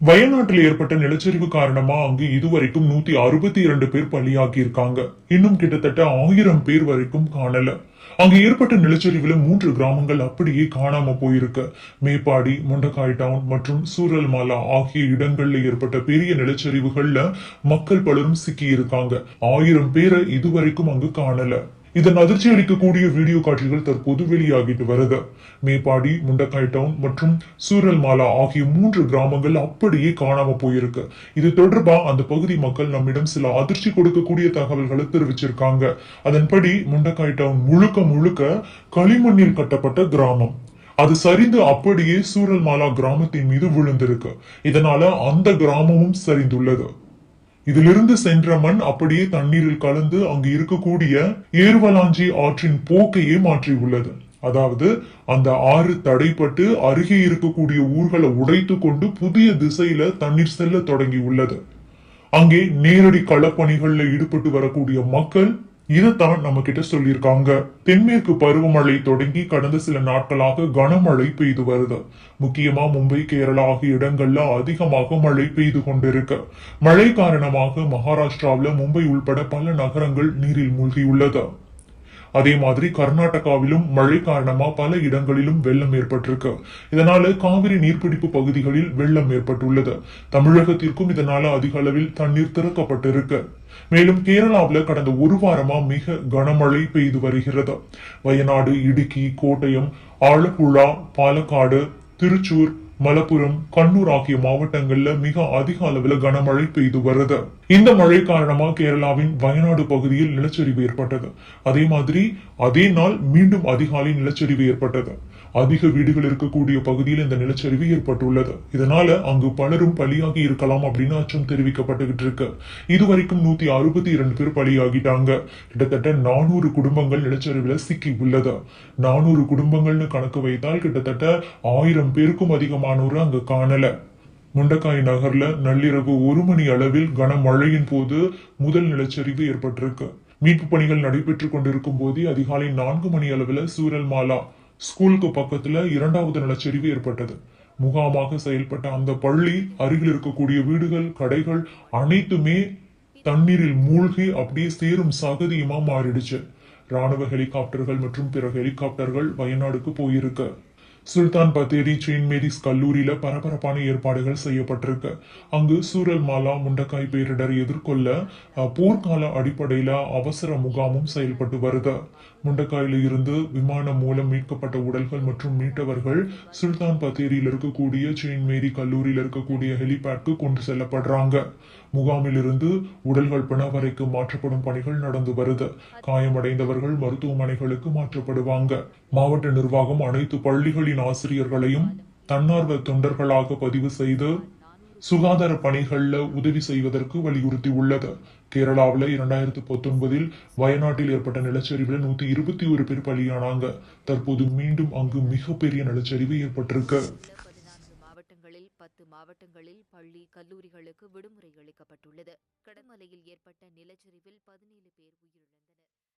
வயநாட்டில் ஏற்பட்ட நிலச்சரிவு காரணமா அங்கு இதுவரைக்கும் நூத்தி அறுபத்தி இரண்டு பேர் பலியாகி இருக்காங்க இன்னும் கிட்டத்தட்ட ஆயிரம் பேர் வரைக்கும் காணல. அங்கு ஏற்பட்ட நிலச்சரிவுல மூன்று கிராமங்கள் அப்படியே காணாம போயிருக்கு. மேப்பாடி முண்டக்காய் டவுன் மற்றும் சூரல்மாலா ஆகிய இடங்கள்ல ஏற்பட்ட பெரிய நிலச்சரிவுகள்ல மக்கள் பலரும் சிக்கி இருக்காங்க ஆயிரம் பேரை இதுவரைக்கும் அங்கு காணல. இதன் அதிர்ச்சி அளிக்கக்கூடிய வீடியோ காட்சிகள் தற்போது வெளியாகிட்டு வருது. மேப்பாடி முண்டக்காய் டவுன் மற்றும் சூரல்மாலா ஆகிய மூன்று கிராமங்கள் அப்படியே காணாம போயிருக்கு. இது தொடர்பா அந்த பகுதி மக்கள் நம்மிடம் சில அதிர்ச்சி கொடுக்கக்கூடிய தகவல்களை தெரிவிச்சிருக்காங்க. அதன்படி முண்டக்காய் டவுன் முழுக்க முழுக்க களிமண்ணில் கட்டப்பட்ட கிராமம். அது சரிந்து அப்படியே சூரல்மாலா கிராமத்தின் மீது விழுந்திருக்கு. இதனால அந்த கிராமமும் சரிந்துள்ளது. இதிலிருந்து சென்ற மண் அப்படியே தண்ணீரில் கலந்து அங்கு இருக்கக்கூடிய ஏர்வலாஞ்சி ஆற்றின் போக்கையே மாற்றி உள்ளது அதாவது அந்த ஆறு தடைப்பட்டு அருகே இருக்கக்கூடிய ஊர்களை உடைத்து கொண்டு புதிய திசையில தண்ணீர் செல்ல தொடங்கி உள்ளது அங்கே நேரடி களப்பணிகள்ல ஈடுபட்டு வரக்கூடிய மக்கள் இதைத்தான் நம்ம கிட்ட சொல்லியிருக்காங்க. தென்மேற்கு பருவமழை தொடங்கி கடந்த சில நாட்களாக கனமழை பெய்து வருது. முக்கியமா மும்பை கேரளா ஆகிய இடங்கள்ல அதிகமாக மழை பெய்து கொண்டிருக்கு. மழை காரணமாக மகாராஷ்டிராவில மும்பை உள்பட பல நகரங்கள் நீரில் மூழ்கியுள்ளது. அதே மாதிரி கர்நாடகாவிலும் மழை காரணமா பல இடங்களிலும் வெள்ளம் ஏற்பட்டிருக்கு. இதனால காவிரி நீர்பிடிப்பு பகுதிகளில் வெள்ளம் ஏற்பட்டுள்ளது. தமிழகத்திற்கும் இதனால அதிக அளவில் தண்ணீர் திறக்கப்பட்டிருக்கு. மேலும் கேரளாவில் கடந்த ஒரு வாரமா மிக கனமழை பெய்து வருகிறது. வயநாடு இடுக்கி கோட்டயம் ஆலப்புழா பாலக்காடு திருச்சூர் மலப்புரம் கண்ணூர் ஆகிய மாவட்டங்கள்ல மிக அதிக அளவுல கனமழை பெய்து வருது. இந்த மழை காரணமா கேரளாவின் வயநாடு பகுதியில் நிலச்சரிவு ஏற்பட்டது. அதே மாதிரி அதே நாள் மீண்டும் அதிகாலை நிலச்சரிவு ஏற்பட்டது. அதிக வீடுகள் இருக்கக்கூடிய பகுதியில் இந்த நிலச்சரிவு ஏற்பட்டுள்ளது. இதனால அங்கு பலரும் பலியாகி இருக்கலாம் அப்படின்னு அச்சம் தெரிவிக்கப்பட்டுகிட்டு இருக்கு. இதுவரைக்கும் நூத்தி அறுபத்தி இரண்டு பேர் பலியாகிட்டாங்க. கிட்டத்தட்ட நானூறு குடும்பங்கள் நிலச்சரிவுல சிக்கி உள்ளது. நானூறு குடும்பங்கள்னு கணக்கு வைத்தால் கிட்டத்தட்ட ஆயிரம் பேருக்கும் அதிகமாக அதிகமானோர் அங்கு காணல. முண்டக்காய் நகர்ல நள்ளிரவு ஒரு மணி அளவில் கனமழையின் போது முதல் நிலச்சரிவு ஏற்பட்டிருக்கு. மீட்பு பணிகள் நடைபெற்றுக் கொண்டிருக்கும் போது அதிகாலை நான்கு மணி அளவில் சூரல் மாலா ஸ்கூலுக்கு பக்கத்துல இரண்டாவது நிலச்சரிவு ஏற்பட்டது. முகாமாக செயல்பட்ட அந்த பள்ளி அருகில் இருக்கக்கூடிய வீடுகள் கடைகள் அனைத்துமே தண்ணீரில் மூழ்கி அப்படியே சேரும் சகதியுமா மாறிடுச்சு. ராணுவ ஹெலிகாப்டர்கள் மற்றும் பிற ஹெலிகாப்டர்கள் வயநாடுக்கு போயிருக்கு. சுல்தான் பத்தேரி செயின்ட் மேரிஸ் கல்லூரியில பரபரப்பான ஏற்பாடுகள் செய்யப்பட்டிருக்கு. அங்கு சூரல் மாலா முண்டக்காய் பேரிடர் எதிர்கொள்ள போர்க்கால அடிப்படையில அவசர முகாமும் செயல்பட்டு வருது. முண்டக்காயில இருந்து விமானம் மூலம் மீட்கப்பட்ட உடல்கள் மற்றும் மீட்டவர்கள் சுல்தான் பத்தேரியில் இருக்கக்கூடிய செயின்ட் மேரி கல்லூரியில் இருக்கக்கூடிய ஹெலிபேட்க்கு கொண்டு செல்லப்படுறாங்க. முகாமில் இருந்து உடல்கள் பிணவரைக்கு மாற்றப்படும் பணிகள் நடந்து வருது. காயமடைந்தவர்கள் மருத்துவமனைகளுக்கு மாற்றப்படுவாங்க. மாவட்ட நிர்வாகம் அனைத்து பள்ளிகளின் ஆசிரியர்களையும் தன்னார்வ தொண்டர்களாக பதிவு செய்து சுகாதார பணிகள்ல உதவி செய்வதற்கு வலியுறுத்தி உள்ளது கேரளாவில் இரண்டாயிரத்தி பத்தொன்பதில் வயநாட்டில் ஏற்பட்ட நிலச்சரிவில் நூத்தி இருபத்தி ஒரு பேர் பலியானாங்க. தற்போது மீண்டும் அங்கு மிகப்பெரிய நிலச்சரிவு ஏற்பட்டிருக்கு. மாவட்டங்களில் பத்து மாவட்டங்களில் பள்ளி கல்லூரிகளுக்கு விடுமுறை அளிக்கப்பட்டுள்ளது. கடமலையில் ஏற்பட்ட நிலச்சரிவில் பதினேழு பேர் உயிரிழந்தனர்.